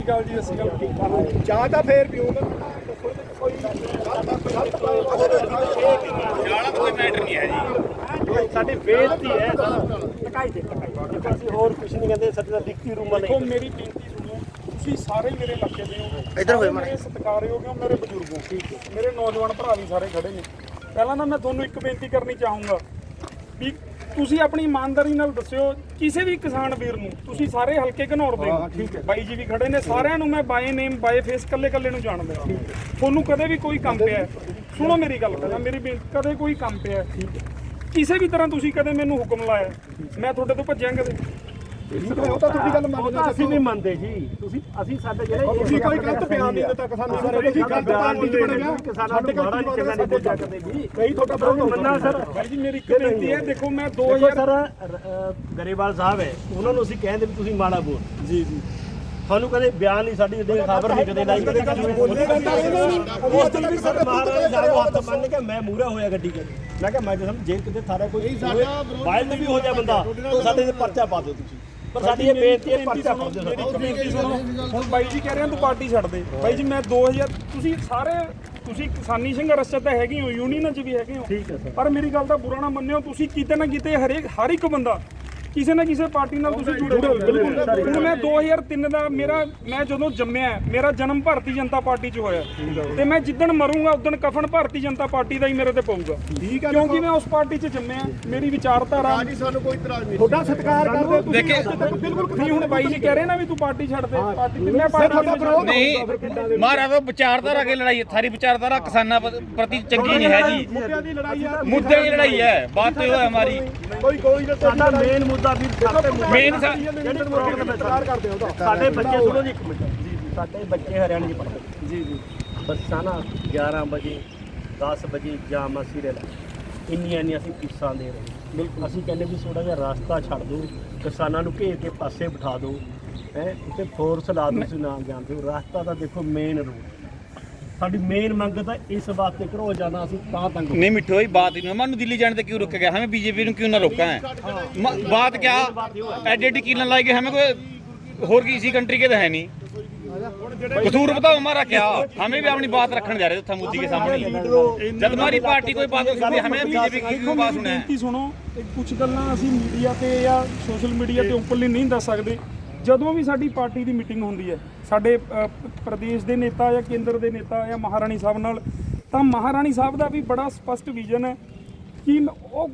ਗੱਲ ਜੀ ਅਸੀਂ ਚਾਹ ਤਾਂ ਫੇਰ ਪੀਊਂਗਾ ਕੋਈ ਸਾਡੀ ਬੇਇੱਜ਼ਤੀ ਹੈ ਟਕਾਈ ਦੇ ਟਕਾਈ ਅਸੀਂ ਹੋਰ ਕੁਝ ਨਹੀਂ ਕਹਿੰਦੇ ਸਾਡੇ ਦਾ ਲਿਖਤੀ ਰੂਮਾਂ ਦੇਖੋ ਮੇਰੀ ਬੇਨਤੀ ਸੁਣੋ ਤੁਸੀਂ ਸਾਰੇ ਮੇਰੇ ਇਲਾਕੇ ਦੇ ਹੋ ਇੱਧਰ ਹੋਏ ਸਾਰੇ ਮੇਰੇ ਸਤਿਕਾਰਯੋਗ ਹੋ ਮੇਰੇ ਬਜ਼ੁਰਗ ਮੇਰੇ ਨੌਜਵਾਨ ਭਰਾ ਵੀ ਸਾਰੇ ਖੜੇ ਨੇ। ਪਹਿਲਾਂ ਨਾ ਮੈਂ ਤੁਹਾਨੂੰ ਇੱਕ ਬੇਨਤੀ ਕਰਨੀ ਚਾਹੂੰਗਾ ਵੀ ਤੁਸੀਂ ਆਪਣੀ ਇਮਾਨਦਾਰੀ ਨਾਲ ਦੱਸਿਓ ਕਿਸੇ ਵੀ ਕਿਸਾਨ ਵੀਰ ਨੂੰ ਤੁਸੀਂ ਸਾਰੇ ਹਲਕੇ ਘਨੌਰ ਦੇ ਹੋ। ਬਾਈ ਜੀ ਵੀ ਖੜੇ ਨੇ ਸਾਰਿਆਂ ਨੂੰ ਮੈਂ ਬਾਏ ਨੇਮ ਬਾਏ ਫੇਸ ਕੱਲੇ ਕੱਲੇ ਨੂੰ ਜਾਣਦਾ ਤੁਹਾਨੂੰ ਕਦੇ ਵੀ ਕੋਈ ਕੰਮ ਪਿਆ ਹੈ, ਸੁਣੋ ਮੇਰੀ ਗੱਲ ਕਰਾਂ ਮੇਰੀ ਬੇਨਤੀ ਕਦੇ ਕੋਈ ਕੰਮ ਪਿਆ ਹੈ, ਕਿਸੇ ਵੀ ਤਰ੍ਹਾਂ ਤੁਸੀਂ ਕਦੇ ਮੈਨੂੰ ਹੁਕਮ ਲਾਇਆ ਮੈਂ ਤੁਹਾਡੇ ਤੋਂ ਭੱਜਾਂ ਕਦੇ। ਉਹ ਤਾਂ ਤੁਹਾਡੀ ਗੱਲ ਉਹ ਮੰਨਦੇ ਤਾਂ ਅਸੀਂ ਵੀ ਮੰਨਦੇ ਜੀ। ਤੁਸੀਂ ਅਸੀਂ ਸਾਡੇ ਜਿਹੜੇ ਤੁਸੀਂ ਕੋਈ ਗਲਤ ਬਿਆਨ ਨਹੀਂ ਦਿੱਤਾ ਕਿਸਾਨਾਂ ਬਾਰੇ ਤੁਸੀਂ ਗਲਤ ਪਾਰਟੀ ਚ ਬਣੇ ਹੋ ਕਿਸਾਨਾਂ ਨੂੰ ਮਾੜਾ ਨਹੀਂ ਚੰਗਾ ਨਹੀਂ ਬੋਲਿਆ ਕਦੇ ਜੀ ਕਈ ਤੁਹਾਡਾ ਵਿਰੋਧ ਮੰਨਣਾ ਸਰ ਬਾਈ ਜੀ ਮੇਰੀ ਇੱਕ ਬੇਨਤੀ ਹੈ ਦੇਖੋ ਮੈਂ ਦੇਖੋ 2000 ਸਰ ਅ, ਗਰੇਵਾਲ ਸਾਹਿਬ ਹੈ ਉਹਨਾਂ ਨੂੰ ਅਸੀਂ ਕਹਿੰਦੇ ਵੀ ਤੁਸੀਂ ਮਾੜਾ ਬੋਲ। ਜੀ ਜੀ। ਤੁਹਾਨੂੰ ਕਦੇ ਬਿਆਨ ਨਹੀਂ ਸਾਡੀ ਜਿਹੜੀ ਖਬਰ ਨਹੀਂ ਕਦੇ ਲਾਈ। ਉਸ ਦਿਨ ਵੀ ਸਰ ਮਹਾਰਾਜ ਸਾਹਿਬ ਹੱਥ ਮੰਨ ਕੇ ਮੈਂ ਮੂਹਰਾ ਹੋਇਆ ਗੱਡੀ ਕਰ ਮੈਂ ਕਿਹਾ ਮੈਂ ਜੇ ਕਿਤੇ ਥਾਰਾ ਕੋਈ ਵਾਇਲ ਵੀ ਹੋ ਜਾ ਬੰਦਾ ਤਾਂ ਸਾਡੇ ਤੇ ਪਰਚਾ ਪਾ ਦਿਓ ਤੁਸੀਂ। ਪਰ ਸਾਡੀ ਇਹ ਬੇਨਤੀ ਹੈ ਪਰਚਾ ਪਾ ਦਿਓ ਮੇਰੀ ਸਾਡਾ। ਇੱਕ ਬੇਨਤੀ ਸੁਣੋ ਹੁਣ ਬਾਈ ਜੀ ਕਹਿ ਰਹੇ ਆ ਤੂੰ ਪਾਰਟੀ ਛੱਡ ਦੇ। ਬਾਈ ਜੀ ਮੈਂ 2000 ਤੁਸੀਂ ਸਾਰੇ ਤੁਸੀਂ ਕਿਸਾਨੀ ਸੰਘਰਸ਼ ਤਾਂ ਹੈਗੇ ਹੋ ਯੂਨੀਅਨ 'ਚ ਵੀ ਹੈਗੇ ਹੋ। ਪਰ ਮੇਰੀ ਗੱਲ ਦਾ ਬੁਰਾ ਨਾ ਮੰਨਿਓ ਤੁਸੀਂ ਕਿਤੇ ਨਾ ਕਿਤੇ ਹਰੇਕ ਹਰ ਇੱਕ ਬੰਦਾ ਕਿਸੇ ਨਾ ਕਿਸੇ ਪਾਰਟੀ ਨਾਲ ਤੁਸੀਂ ਜੁੜੇ ਹੋ। ਬਿਲਕੁਲ ਹੁਣ ਮੈਂ 2003 ਦਾ ਮੇਰਾ ਮੈਂ ਜਦੋਂ ਜੰਮਿਆ ਮੇਰਾ ਜਨਮ ਭਾਰਤੀ ਜਨਤਾ ਪਾਰਟੀ 'ਚ ਹੋਇਆ। ਤੇ ਮੈਂ ਜਿੱਦਣ ਮਰੂੰਗਾ ਉਦੋਂ ਕਫਨ ਭਾਰਤੀ ਜਨਤਾ ਪਾਰਟੀ ਦਾ ਹੀ ਮੇਰੇ ਤੇ ਪਊਗਾ। ਠੀਕ ਹੈ ਕਿਉਂਕਿ ਮੈਂ ਉਸ ਪਾਰਟੀ 'ਚ ਜੰਮਿਆ ਮੇਰੀ ਵਿਚਾਰਧਾਰਾ ਜੀ ਸਾਨੂੰ ਕੋਈ ਇਤਰਾਜ਼ ਨਹੀਂ। ਤੁਹਾਡਾ ਸਤਿਕਾਰ ਕਰਦੇ ਤੁਸੀਂ। ਦੇਖੇ ਬਿਲਕੁਲ ਨਹੀਂ ਹੁਣ ਬਾਈ ਜੀ ਕਹਿ ਰਹੇ ਨਾ ਵੀ ਤੂੰ ਪਾਰਟੀ ਛੱਡ ਦੇ। ਪਾਰਟੀ ਮੈਂ ਪਾਰਟੀ ਨਹੀਂ ਮਹਾਰਾਜ ਉਹ ਵਿਚਾਰਧਾਰਾ ਕੇ ਲੜਾਈ ਹੈ। ਸਾਰੀ ਵਿਚਾਰਧਾਰਾ ਕਿਸਾਨਾਂ ਪ੍ਰਤੀ ਚੰਗੀ ਨਹੀਂ ਹੈ ਜੀ। ਮੁੱਦਿਆਂ ਦੀ ਲੜਾਈ ਆ ਮੁੱਦੇ ਦੀ ਲੜਾਈ ਹੈ। ਬਾਤ ਇਹ ਹੈ ਹਮਾਰੀ। ਕੋਈ ਕੋਈ ਨਾ ਸਾਡਾ ਮੇਨ ਮੁੱਦਾ ਵੀ ਸਾਡੇ ਮੇਨ ਕਰਦੇ ਉਹਦਾ ਸਾਡੇ ਬੱਚੇ ਸੁਣੋ ਜੀ ਇੱਕ ਮਿੰਟ। ਜੀ ਜੀ ਸਾਡੇ ਬੱਚੇ ਹਰਿਆਣੇ 'ਚ ਪੜ੍ਹਦੇ। ਜੀ ਜੀ। ਬੱਸਾਂ ਨਾ 11 ਵਜੇ 10 ਵਜੇ ਜਾਮ ਸੀਰੀਅਲ ਇੰਨੀਆਂ ਇੰਨੀਆਂ ਅਸੀਂ ਫੀਸਾਂ ਦੇ ਰਹੇ ਬਿਲਕੁਲ। ਅਸੀਂ ਕਹਿੰਦੇ ਵੀ ਥੋੜਾ ਜਿਹਾ ਰਾਸਤਾ ਛੱਡ ਦਿਓ ਕਿਸਾਨਾਂ ਨੂੰ ਘੇਰ ਕੇ ਪਾਸੇ ਬਿਠਾ ਦਿਓ। ਹੈ ਉੱਤੇ ਫੋਰਸ ਲਾ ਦਿਓ ਤੁਸੀਂ ਨਾਮ ਜਾਣਦੇ ਹੋ। ਰਾਸਤਾ ਤਾਂ ਦੇਖੋ ਮੇਨ ਰੋਡ ਸਾਡੀ ਮੇਨ ਮੰਗ ਤਾਂ ਇਸ ਵਾਸਤੇ ਕਰੋ ਜਾਣਾ ਅਸੀਂ ਤਾਂ ਤੰਗ नहीं मिठो ही बात ही नहीं मनु दिल्ली जाने से क्यों रुक गया हमें बीजेपी ने क्यों ना रोका है म- बात क्या एड एड की लाई गए हमें कोई और किसी कंट्री के तो है नहीं कसूर बताओ हमारा क्या हमें भी अपनी बात रखने जा रहे थे मोदी के सामने जब हमारी पार्टी कोई बात सुनती हमें बीजेपी की क्यों बात सुना है ਬੇਨਤੀ ਸੁਣੋ ਕੁਝ ਗੱਲਾਂ ਅਸੀਂ ਮੀਡੀਆ ਤੇ ਜਾਂ ਸੋਸ਼ਲ ਮੀਡੀਆ ਤੇ ਓਪਨਲੀ ਨਹੀਂ ਦੱਸ ਸਕਦੇ ਜਦੋਂ ਵੀ ਸਾਡੀ ਪਾਰਟੀ ਦੀ ਮੀਟਿੰਗ ਹੁੰਦੀ ਹੈ, ਸਾਡੇ ਪ੍ਰਦੇਸ਼ ਦੇ ਨੇਤਾ ਜਾਂ ਕੇਂਦਰ ਦੇ ਨੇਤਾ ਜਾਂ ਮਹਾਰਾਣੀ ਸਾਹਿਬ ਨਾਲ, ਤਾਂ ਮਹਾਰਾਣੀ ਸਾਹਿਬ ਦਾ ਵੀ ਬੜਾ ਸਪਸ਼ਟ ਵਿਜ਼ਨ ਹੈ ਕਿ ਉਹ,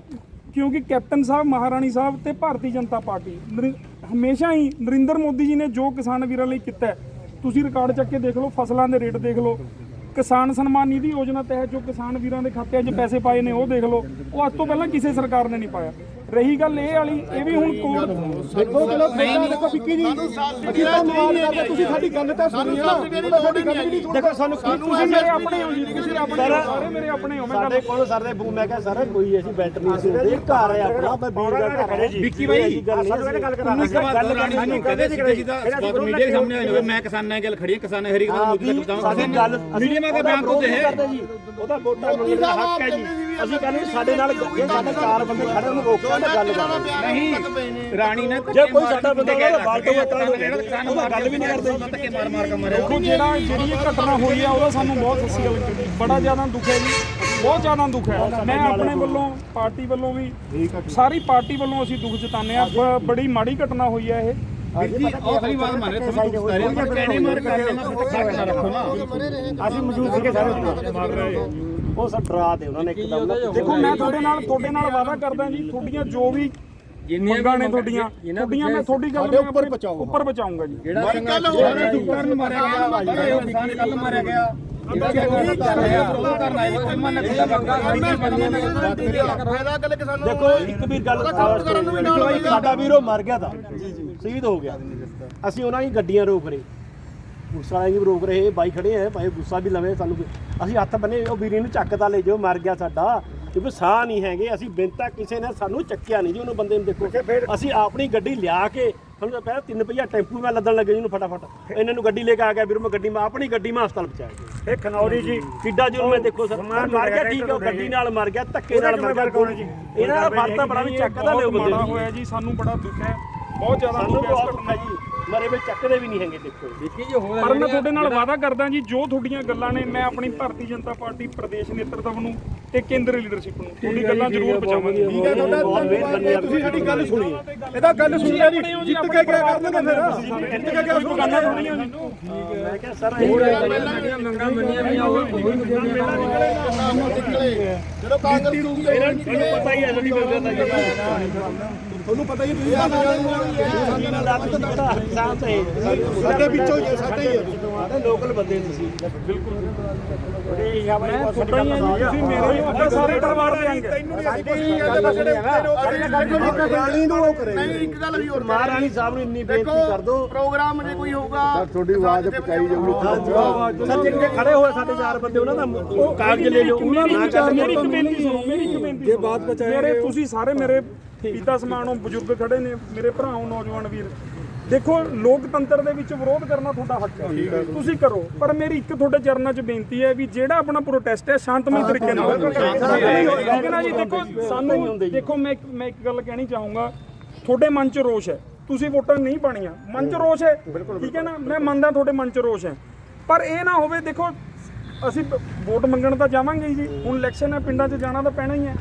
ਕਿਉਂਕਿ ਕੈਪਟਨ ਸਾਹਿਬ, ਮਹਾਰਾਣੀ ਸਾਹਿਬ ਤੇ ਭਾਰਤੀ ਜਨਤਾ ਪਾਰਟੀ, ਨਰਿ- ਹਮੇਸ਼ਾ ਹੀ ਨਰਿੰਦਰ ਮੋਦੀ ਜੀ ਨੇ ਜੋ ਕਿਸਾਨ ਵੀਰਾਂ ਲਈ ਕੀਤਾ ਤੁਸੀਂ ਰਿਕਾਰਡ ਚੱਕ ਕੇ ਦੇਖ ਲਓ, ਫਸਲਾਂ ਦੇ ਰੇਟ ਦੇਖ ਲਓ, ਕਿਸਾਨ ਸਨਮਾਨ ਨਿਧੀ ਯੋਜਨਾ ਤਹਿਤ ਜੋ ਕਿਸਾਨ ਵੀਰਾਂ ਦੇ ਖਾਤਿਆਂ 'ਚ ਪੈਸੇ ਪਾਏ ਨੇ, ਉਹ ਦੇਖ ਲਓ, ਉਹ ਅੱਜ ਤੋਂ ਪਹਿਲਾਂ ਕਿਸੇ ਸਰਕਾਰ ਨੇ ਨਹੀਂ ਪਾਇਆ। ਰਹੀ ਗੱਲ ਇਹ ਵਾਲੀ ਇਹ ਵੀ ਹੁਣ ਕੋਰਟ ਦੇਖੋ ਚਲੋ ਫੇਰ ਦੇਖੋ ਵਿੱਕੀ ਜੀ ਅਸੀਂ ਤਾਂ ਮਾਰ ਕਰਦੇ ਤੁਸੀਂ ਸਾਡੀ ਗੱਲ ਤਾਂ ਸੁਣੀ ਨਾ। ਸਾਡੀ ਗੱਲ ਨਹੀਂ ਦੇਖੋ ਸਾਨੂੰ ਤੁਸੀਂ ਮੇਰੇ ਆਪਣੇ ਹੋ ਜੀ ਤੁਸੀਂ ਆਪਣੇ ਸਾਰੇ ਮੇਰੇ ਆਪਣੇ ਹੋ ਮੈਂ ਸਾਡੇ ਕੋਲ ਸਰ ਦੇ ਬੂ ਮੈਂ ਕਿਹਾ ਸਰ ਕੋਈ ਅਸੀਂ ਬੈਂਟ ਨਹੀਂ ਸੀ ਇਹ ਘਰ ਹੈ ਆਪਣਾ ਮੈਂ ਵੀਰ ਦਾ ਘਰ ਜੀ। ਵਿੱਕੀ ਬਾਈ ਸਾਡੇ ਨਾਲ ਗੱਲ ਕਰਾ ਗੱਲ ਕਰਨੀ ਨਹੀਂ ਕਦੇ ਸੀ ਕਿਸੇ ਦਾ ਮੀਡੀਆ ਦੇ ਸਾਹਮਣੇ ਹੋਵੇ ਮੈਂ ਕਿਸਾਨਾਂ ਦੀ ਗੱਲ ਖੜੀ ਹੈ ਕਿਸਾਨਾਂ ਹਰੀ ਗੱਲ ਮੋਦੀ ਦਾ ਬਤਾਵਾਂ ਮੀਡੀਆ ਮਾ ਦਾ ਬਿਆਨ ਤੋਂ ਹੈ। ਉਹਦਾ ਵੋਟਾਂ ਦਾ ਹੱਕ ਹੈ ਜੀ। ਅਸੀਂ ਕਹਿੰਦੇ ਸਾਡੇ ਨਾਲ ਜੇ ਸਾਡੇ ਚਾਰ ਬੰਦੇ ਖੜੇ ਉਹਨੂੰ ਰੋਕਿਆ ਤੇ ਗੱਲ ਕਰ ਨਹੀਂ ਰਾਣੀ ਨੇ ਜੇ ਕੋਈ ਸਾਡਾ ਬੰਦਾ ਕਹਿੰਦਾ ਬਾਲਟੋ ਇਤਰਾ ਹੋ ਉਹਦਾ ਗੱਲ ਵੀ ਨਹੀਂ ਕਰਦੇ। ਧੱਕੇ ਮਾਰ ਮਾਰ ਕੇ ਮਰਿਆ ਦੇਖੋ ਜਿਹੜਾ ਜਿਹੜੀ ਘਟਨਾ ਹੋਈ ਆ ਉਹਦਾ ਸਾਨੂੰ ਬਹੁਤ ਸੱਸੀ ਗੱਲ ਬੜਾ ਜ਼ਿਆਦਾ ਦੁੱਖ ਹੈ ਜੀ। ਬਹੁਤ ਜ਼ਿਆਦਾ ਦੁੱਖ ਹੈ। ਮੈਂ ਆਪਣੇ ਵੱਲੋਂ ਪਾਰਟੀ ਵੱਲੋਂ ਵੀ ਸਾਰੀ ਪਾਰਟੀ ਵੱਲੋਂ ਅਸੀਂ ਦੁੱਖ ਜਤਾਨੇ ਆ ਬੜੀ ਮਾੜੀ ਘਟਨਾ ਹੋਈ ਹੈ ਇਹ। ਅਸੀਂ ਮੌਜੂਦ ਸੀਗੇ ਸਾਰੇ। ਉਹ ਸਭ ਡਰਾ ਦੇ ਉਹਨਾਂ ਨੇ ਇੱਕਦਮ। ਦੇਖੋ ਮੈਂ ਤੁਹਾਡੇ ਨਾਲ ਤੁਹਾਡੇ ਨਾਲ ਵਾਅਦਾ ਕਰਦਾ ਜੀ ਤੁਹਾਡੀਆਂ ਜੋ ਵੀ ਮੰਗਾਂ ਨੇ ਤੁਹਾਡੀਆਂ ਤੁਹਾਡੀਆਂ ਮੈਂ ਤੁਹਾਡੀ ਗੱਲ ਨੂੰ ਉੱਪਰ ਪਹੁੰਚਾਊਂਗਾ। ਉੱਪਰ ਪਹੁੰਚਾਉਂਗਾ ਜੀ। ਜਿਹੜਾ ਜਿਹੜਾ ਦੁੱਖਾਂ ਨੂੰ ਮਾਰਿਆ ਗਿਆ। ਇਹ ਕਿਸਾਨ ਕੱਲ ਮਾਰਿਆ ਗਿਆ। ਦੇਖੋ ਇੱਕ ਵੀ ਗੱਲ ਸਾਡਾ ਵੀਰੋ ਮਰ ਗਿਆ ਤਾਂ। ਸ਼ਹੀਦ ਹੋ ਗਿਆ। ਅਸੀਂ ਉਹਨਾਂ ਦੀ ਗੱਡੀਆਂ ਰੋਕ ਰਹੇ। ਪੁਲਿਸ ਵਾਲੇ ਵੀ ਰੋਕ ਰਹੇ ਬਾਈ ਖੜੇ ਆ ਭਾਈ ਗੁੱਸਾ ਵੀ ਲਵੇ ਸਾਨੂੰ ਅਸੀਂ ਹੱਥ ਬੰਨੇ ਉਹ ਵੀਰੇ ਨੂੰ ਚੱਕਦਾ ਲੈ ਜਾਓ ਮਰ ਗਿਆ ਸਾਡਾ। ਕਿਉਂਕਿ ਸਾਹ ਨਹੀਂ ਹੈਗੇ ਅਸੀਂ ਬਿੰਤਾ ਕਿਸੇ ਨੇ ਸਾਨੂੰ ਚੱਕਿਆ ਨਹੀਂ ਜੀ ਉਹਨੂੰ ਬੰਦੇ ਨੂੰ ਦੇਖੋ। ਅਸੀਂ ਆਪਣੀ ਗੱਡੀ ਲਿਆ ਕੇ ਤੁਹਾਨੂੰ ਪਹਿਲਾਂ ਤਿੰਨ ਪਹੀਆ ਟੈਂਪੂ ਮੈਂ ਲੱਦਣ ਲੱਗੇ ਜੀ ਉਹਨੂੰ ਫਟਾਫਟ। ਇਹਨਾਂ ਨੂੰ ਗੱਡੀ ਲੈ ਕੇ ਆ ਗਿਆ ਵੀਰੋ ਮੈਂ ਗੱਡੀ ਮੈਂ ਆਪਣੀ ਗੱਡੀ ਮੈਂ ਹਸਪਤਾਲ ਪਹੁੰਚਾਇਆ ਜੀ। ਇਹ ਖਨੌਰੀ ਜੀ। ਕਿੱਡਾ ਜੁਰਮ ਹੈ ਦੇਖੋ ਸਰ। ਮਰ ਗਿਆ ਠੀਕ ਹੈ ਉਹ ਗੱਡੀ ਨਾਲ ਮਰ ਗਿਆ ਧੱਕੇ ਨਾਲ ਮਰ ਗਿਆ ਇਹਨਾਂ ਦਾ ਬੜਾ ਵੀ ਚੱਕਦਾ ਲਿਓ ਬੰਦੇ ਹੋਇਆ ਜੀ ਸਾਨੂੰ ਬੜਾ ਦੁੱਖ ਹੈ। ਬਹੁਤ ਜ਼ਿਆਦਾ ਦੁੱਖ ਹੈ ਜੀ। ਮਰੇ ਵਿੱਚ ਚੱਕਦੇ ਵੀ ਨਹੀਂ ਹੈਗੇ ਦੇਖੋ। ਪਰ ਮੈਂ ਤੁਹਾਡੇ ਨਾਲ ਵਾਅਦਾ ਕਰਦਾ ਜੀ ਜੋ ਤੁਹਾਡੀਆਂ ਗੱਲਾਂ ਨੇ ਮੈਂ ਆਪਣੀ ਭਾਰਤੀ ਜਨਤਾ ਪਾਰਟੀ ਪ੍ਰਦੇਸ਼ ਨੇਤਰਤਵ ਨੂੰ ਤੇ ਕੇਂਦਰੀ ਲੀਡਰਸ਼ਿਪ ਨੂੰ ਤੁਹਾਡੀ ਗੱਲਾਂ ਜ਼ਰੂਰ ਪਹੁੰਚਾਵਾਂਗੇ। ਠੀਕ ਹੈ ਤੁਹਾਡਾ ਧੰਨਵਾਦ। ਤੁਸੀਂ ਸਾਡੀ ਗੱਲ ਸੁਣੀ। ਇਹਦਾ ਗੱਲ ਸੁਣੀ ਹੈ ਜੀ ਜਿੱਤ ਕੇ ਕਿਆ ਕਰ ਦੋਗੇ ਫਿਰ ਜਿੱਤ ਕੇ ਕਿਆ ਗੱਲਾਂ ਥੋੜੀਆਂ ਜੀ ਮੈਂ ਕਿਹਾ ਸਰ ਜਦੋਂ ਕਾਂਗਰਸ ਰੂਪ ਤੇ ਤੁਹਾਨੂੰ ਪਤਾ ਹੀ ਹੈ ਜਿਹੜੀ ਗੱਲ ਦਾ ਤੁਹਾਨੂੰ ਪਤਾ ਹੀ ਤੁਸੀਂ ਸਾਡੇ ਵਿੱਚੋਂ ਹੀ ਹੈ, ਸਾਡੇ ਹੀ ਹੈ। ਸਾਡੇ ਲੋਕਲ ਬੰਦੇ ਤੁਸੀਂ ਬਿਲਕੁਲ ਬੜੇ ਸ਼ਾਬਾਸ਼ ਮੈਂ ਤੁਹਾਡਾ ਹੀ ਹਾਂ ਜੀ, ਤੁਸੀਂ ਮੇਰੇ ਹੀ ਸਾਰੇ ਪਰਿਵਾਰ ਦੇ ਅੰਗ ਰਾਣੀ ਨੂੰ ਉਹ ਕਰੇ ਨਹੀਂ ਇੱਕ ਗੱਲ ਵੀ ਹੋਰ ਮਹਾਰਾਣੀ ਸਾਹਿਬ ਨੂੰ ਇੰਨੀ ਬੇਨਤੀ ਕਰ ਦਿਓ ਪ੍ਰੋਗਰਾਮ ਜੇ ਕੋਈ ਹੋਊਗਾ ਤੁਹਾਡੀ ਆਵਾਜ਼ ਪਹੁੰਚਾਈ ਜਾਊਗੀ ਸਰ ਜਿਹੜੇ ਖੜੇ ਹੋਏ ਸਾਡੇ ਚਾਰ ਬੰਦੇ ਉਹਨਾਂ ਦਾ ਉਹ ਕਾਗਜ਼ ਲੈ ਲਿਓ ਮੇਰੀ ਨਾ ਇੱਕ ਗੱਲ ਮੇਰੀ ਇੱਕ ਬੇਨਤੀ ਸੁਣੋ ਮੇਰੀ ਇੱਕ ਬੇਨਤੀ ਜੇ ਬਾਤ ਬਚਾਏ ਮੇਰੇ ਤੁਸੀਂ ਸਾਰੇ ਮੇਰੇ ਪਿਤਾ ਸਮਾਨ ਬਜ਼ੁਰਗ ਖੜੇ ਨੇ ਮੇਰੇ ਭਰਾ ਹੋ ਨੌਜਵਾਨ ਵੀਰ ਦੇਖੋ ਲੋਕਤੰਤਰ ਦੇ ਵਿੱਚ ਵਿਰੋਧ ਕਰਨਾ ਤੁਹਾਡਾ ਹੱਕ ਹੈ ਤੁਸੀਂ ਕਰੋ ਪਰ ਮੇਰੀ ਇੱਕ ਤੁਹਾਡੇ ਚਰਨਾਂ 'ਚ ਬੇਨਤੀ ਹੈ ਵੀ ਜਿਹੜਾ ਆਪਣਾ ਪ੍ਰੋਟੈਸਟ ਹੈ ਸ਼ਾਂਤਮਈ ਤਰੀਕੇ ਨਾਲ ਹੋਵੇ। ਠੀਕ ਹੈ ਨਾ ਜੀ ਦੇਖੋ ਸਾਨੂੰ ਦੇਖੋ ਮੈਂ ਇੱਕ ਮੈਂ ਇੱਕ ਗੱਲ ਕਹਿਣੀ ਚਾਹੂੰਗਾ ਤੁਹਾਡੇ ਮਨ 'ਚ ਰੋਸ਼ ਹੈ। ਤੁਸੀਂ ਵੋਟਾਂ ਨਹੀਂ ਪਾਣੀਆਂ ਮਨ 'ਚ ਰੋਸ਼ ਹੈ। ਠੀਕ ਹੈ ਨਾ? ਮੈਂ ਮੰਨਦਾ ਤੁਹਾਡੇ ਮਨ 'ਚ ਰੋਸ਼ ਹੈ। ਪਰ ਇਹ ਨਾ ਹੋਵੇ ਦੇਖੋ ਅਸੀਂ ਵੋਟ ਮੰਗਣ ਤਾਂ ਜਾਵਾਂਗੇ ਜੀ। ਹੁਣ ਇਲੈਕਸ਼ਨ ਹੈ ਪਿੰਡਾਂ 'ਚ ਜਾਣਾ ਤਾਂ ਪੈਣਾ ਹੀ ਹੈ।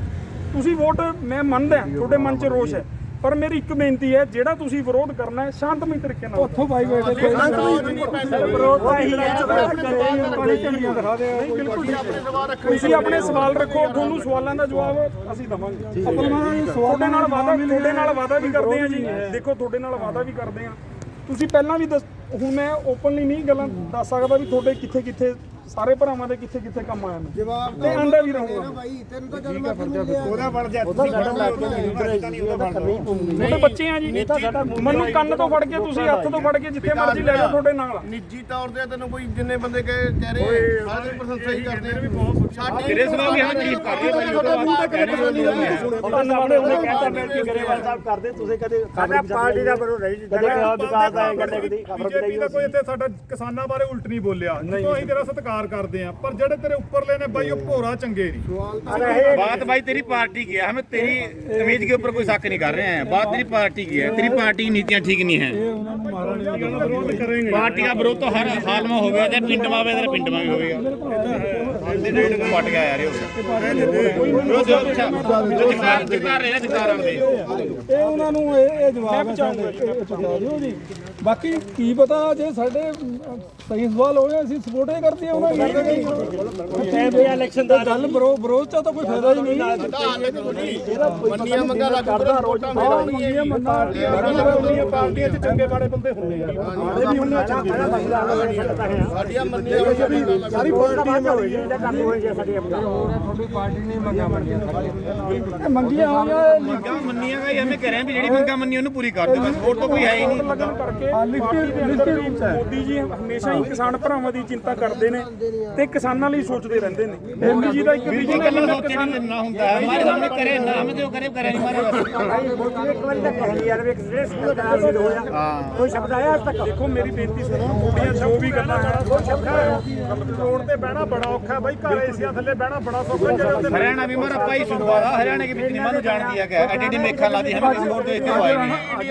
ਤੁਸੀਂ ਵੋਟ ਮੈਂ ਮੰਨਦਾ ਤੁਹਾਡੇ ਮਨ 'ਚ ਰੋਸ਼ ਹੈ। ਪਰ ਮੇਰੀ ਇੱਕ ਬੇਨਤੀ ਹੈ ਜਿਹੜਾ ਤੁਸੀਂ ਵਿਰੋਧ ਕਰਨਾ ਹੈ ਸ਼ਾਂਤਮਈ ਤਰੀਕੇ ਨਾਲ ਉੱਥੋਂ ਬਾਈ ਬੈਠੇ ਵਿਰੋਧ ਤਾਂ ਹੀ ਤੁਸੀਂ ਆਪਣੇ ਸਵਾਲ ਰੱਖੋ ਤੁਹਾਨੂੰ ਸਵਾਲਾਂ ਦਾ ਜਵਾਬ ਅਸੀਂ ਦਵਾਂਗੇ। ਤੁਹਾਡੇ ਨਾਲ ਵਾਅਦਾ ਤੁਹਾਡੇ ਨਾਲ ਵਾਅਦਾ ਵੀ ਕਰਦੇ ਆ ਜੀ। ਦੇਖੋ ਤੁਹਾਡੇ ਨਾਲ ਵਾਅਦਾ ਵੀ ਕਰਦੇ ਆ ਤੁਸੀਂ ਪਹਿਲਾਂ ਵੀ ਦੱਸ ਹੁਣ ਮੈਂ ਓਪਨਲੀ ਨਹੀਂ ਗੱਲਾਂ ਦੱਸ ਸਕਦਾ ਵੀ ਤੁਹਾਡੇ ਕਿੱਥੇ ਕਿੱਥੇ ਸਾਰੇ ਭਰਾਵਾਂ ਦੇ ਕਿੱਥੇ ਕਿੱਥੇ ਕੰਮ ਆਇਆ ਮੈਂ? ਜਵਾਬ ਤੇ ਆਂਦਾ ਵੀ ਰਹੂੰਗਾ। ਤੈਨੂੰ ਤਾਂ ਉਹਦਾ ਬਣ ਜਾ ਲੱਗ ਕੇ ਪਊਗੀ ਤੁਹਾਡੇ ਬੱਚੇ ਆ ਜੀ ਮੈਨੂੰ ਕੰਨ ਤੋਂ ਫੜ ਕੇ ਤੁਸੀਂ ਹੱਥ ਤੋਂ ਫੜ ਕੇ ਜਿੱਥੇ ਮਰਜ਼ੀ ਲੈ ਜਾਓ ਤੁਹਾਡੇ ਨਾਲ। ਨਿੱਜੀ ਤੌਰ ਤੇ ਤੈਨੂੰ ਕੋਈ ਜਿੰਨੇ ਬੰਦੇ ਕਹਿ ਕਹਿ ਰਹੇ ਸਾਰੇ ਪ੍ਰਸ਼ੰਸਾ ਹੀ ਕਰਦੇ ਆ। ਵੀ ਬਹੁਤ ਸਾਡੀ ਤੇਰੇ ਸਵਾਲ ਵੀ ਹਾਂ ਤਾਰੀਫ ਕਰ ਰਹੇ ਧੰਨਵਾਦ ਉਹਨੇ ਕਹਿਤਾ ਮੈਂ ਕੀ ਗਰੇਵਾਲ ਸਾਹਿਬ ਕਰਦੇ ਤੁਸੀਂ ਕਦੇ ਸਾਡਾ ਪਾਰਟੀ ਦਾ ਵਿਰੋਧ ਹੈ ਕਦੇ ਕਿਹਾ ਵਿਕਾਸ ਦਾ ਕਦੇ ਕਦੇ ਖਬਰ ਦਾ ਕੋਈ ਇੱਥੇ ਸਾਡਾ ਕਿਸਾਨਾਂ ਬਾਰੇ ਉਲਟ ਨਹੀਂ ਬੋਲਿਆ ਅਸੀਂ ਤੇਰਾ ਸਤਿਕਾਰ ਕਰਦੇ ਆ ਪਰ ਜਿਹੜੇ ਤੇਰੇ ਉੱਪਰਲੇ ਨੇ ਬਾਈ ਉਹ ਭੋਰਾ ਚੰਗੇ ਨਹੀਂ बात भाई तेरी पार्टी की है हमें तेरी तमीज के ऊपर कोई शक नहीं कर रहे हैं बात तेरी पार्टी की है तेरी पार्टी की नीतियां ठीक नहीं है पार्टी का विरोध तो हर हाल में हो गया चाहे पिंड में आवे तेरे पिंड में भी होगा ਕੈਂਡੀਡੇਟ ਨੂੰ ਵਟ ਗਿਆ ਯਾਰ ਇਹ ਉਹ ਜਿਕਾਰ ਜਿਕਾਰ ਰਹੇ ਜਿਕਾਰ ਆਉਂਦੇ ਇਹ ਉਹਨਾਂ ਨੂੰ ਇਹ ਇਹ ਜਵਾਬ ਹੈ ਸਾਡੇ ਇਹ ਪਹੁੰਚਾ ਦਿਓ ਜੀ ਬਾਕੀ ਕੀ ਪਤਾ ਜੇ ਸਾਡੇ ਸਹੀ ਸਵਾਲ ਹੋਏ ਅਸੀਂ ਸਪੋਰਟ ਹੀ ਕਰਦੇ ਹਾਂ ਉਹਨਾਂ ਦੀ। ਐ ਵੀ ਇਲੈਕਸ਼ਨ ਦਾ ਗੱਲ ਬਰੋ ਵਿਰੋਧ ਤਾਂ ਕੋਈ ਫਾਇਦਾ ਹੀ ਨਹੀਂ। ਮੰਨੀਆਂ ਮੰਗਾ ਰੱਖ ਕਰਦਾ ਰੋਟਾ ਮੇਰਾ ਮੰਨੀਆਂ ਮੰਗਾ ਪਾਰਟੀਆਂ ਪਾਰਟੀਆਂ ਚ ਚੰਗੇ ਬਾੜੇ ਬੰਦੇ ਹੁੰਦੇ ਆ। ਇਹ ਵੀ ਉਹਨਾਂ ਚ ਸਾਡੀਆਂ ਮੰਨੀਆਂ ਸਾਰੀ ਪਾਰਟੀਆਂ ਹੋਈ ਕੰਮ ਹੋਏ ਜੇ ਸਾਡੇ ਆਪਣਾ। ਹੋਰ ਤੁਹਾਡੀ ਪਾਰਟੀ ਨੇ ਮੰਗਾ ਮੰਗੀਆਂ ਮੰਗੀਆਂ ਹੋਈਆਂ ਮੰਗਾ ਮੰਨੀਆਂ ਗਈ ਐਵੇਂ ਕਹ ਰਹੇ ਵੀ ਜਿਹੜੀ ਮੰਗਾ ਮੰਨੀ ਉਹਨੂੰ ਪੂਰੀ ਕਰ ਦੇ ਬਸ ਹੋਰ ਤਾਂ ਕੋਈ ਹੈ ਹੀ ਨਹੀਂ ਮੰਗਣ ਕਰਕੇ ਮੋਦੀ ਜੀ ਹਮੇਸ਼ਾ ਹੀ ਕਿਸਾਨ ਭਰਾਵਾਂ ਦੀ ਚਿੰਤਾ ਕਰਦੇ ਨੇ ਤੇ ਕਿਸਾਨਾਂ ਲਈ ਸੋਚਦੇ ਰਹਿੰਦੇ ਨੇ। ਮੋਦੀ ਜੀ ਦਾ ਇੱਕ ਵਿਜ਼ਨ ਹੈ ਕਿ ਕਿਸਾਨ ਨਾ ਹੁੰਦਾ ਹੈ ਮਾਰੇ ਸਾਹਮਣੇ ਕਰੇ ਨਾਮ ਤੇ ਉਹ ਕਰੇ ਕਰੇ ਨਹੀਂ ਮਾਰੇ ਬਸ। ਇੱਕ ਵਾਰੀ ਤਾਂ ਕਹਿ ਲਿਆ ਰੇ ਇੱਕ ਸਟ੍ਰੈਸ ਕਰਦਾ ਸੀ ਹੋਇਆ ਕੋਈ ਸ਼ਬਦ ਆਇਆ ਅੱਜ ਤੱਕ? ਦੇਖੋ ਮੇਰੀ ਬੇਨਤੀ ਸੁਣੋ ਤੁਹਾਡੀਆਂ ਜੋ ਵੀ ਗੱਲਾਂ ਮਾੜਾ ਸੋ ਸ਼ਬਦ ਹੈ ਰੋਡ ਤੇ ਬਹਿਣਾ ਬੜਾ ਔਖਾ ਬਾਈ ਥੱਲੇ ਹਰਿਆਣਾ ਵੀ ਮਾਰਾ ਭਾਈ ਸੂਬਾ ਦਾ ਹਰਿਆਣਾ ਕੀ ਵਿੱਚ ਨਿਮਾ ਜਾਣਦੀ ਹੈ ਕਿ ਐਡੀਡੀ ਮੇਖਾਂ ਲਾਦੀ ਹਮੇ ਕਿਸੇ ਹੋਰ ਦੇਸ਼ ਤੋਂ ਆਏ ਨਹੀਂ